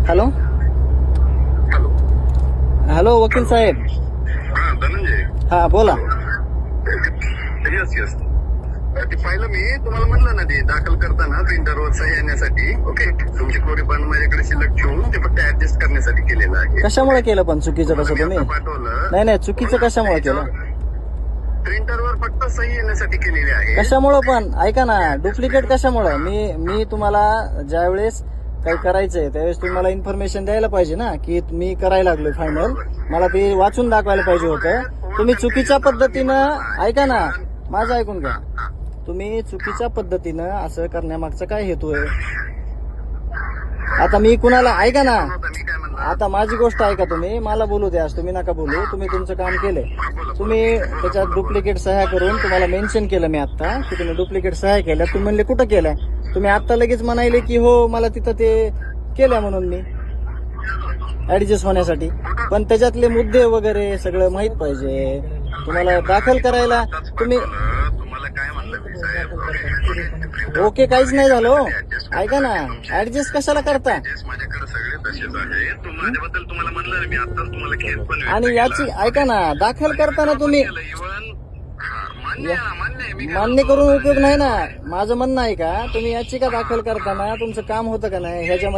Hello hello hello वकील साहेब हा धनंजय हा बोला। येस येस ते पाहिलं मी तुम्हाला म्हणलं ना ते दाखल करताना प्रिंटरवर सही येण्यासाठी ओके तुमची कोरी पण माझ्याकडे शिल्लक ठेवून ते फक्त ऍडजस्ट करण्यासाठी केलेलं आहे. कशामुळे केलं पण? चुकीचं कसं तुम्ही पाठवलं. नाही नाही चुकीचं कशामुळे केलं? प्रिंटरवर फक्त सही येण्यासाठी केलेली आहे. कशामुळं पण? ऐका ना डुप्लिकेट कशामुळं? मी मी तुम्हाला ज्यावेळेस काही करायचंय त्यावेळेस तुम्ही मला इन्फॉर्मेशन द्यायला पाहिजे ना की मी करायला लागलोय फायनल मला ते वाचून दाखवायला पाहिजे होतं. तुम्ही चुकीच्या पद्धतीनं ऐका ना माझं ऐकून घ्या. तुम्ही चुकीच्या पद्धतीनं असं करण्यामागचा काय हेतू आहे? आता मी कुणाला ऐका ना. आता माझी गोष्ट ऐका तुम्ही. मला बोलू द्या तुम्ही नका बोलू. तुम्ही तुमचं काम केलंय. तुम्ही त्याच्यात डुप्लिकेट सह्या करून तुम्हाला मेन्शन केलं मी आता की तुम्ही डुप्लिकेट सह्या केल्या. तुम्ही म्हणले कुठं केल्या? तुम्ही आता लगेच म्हणायले की हो मला तिथं ते केल्या म्हणून मी. ऍडजस्ट होण्यासाठी. पण त्याच्यातले मुद्दे वगैरे सगळं माहीत पाहिजे. तुम्हाला दाखल करायला तुम्ही ओके काहीच नाही झालं हो. ऐका ना. ऍडजस्ट कशाला करता? आणि याची ऐका ना. दाखल करताना तुम्ही मान्य. करून उपयोग नाही ना. माझं म्हणणं आहे का तुम्ही याचिका दाखल करताना तुमचं काम होतं का नाही ह्याच्यामध्ये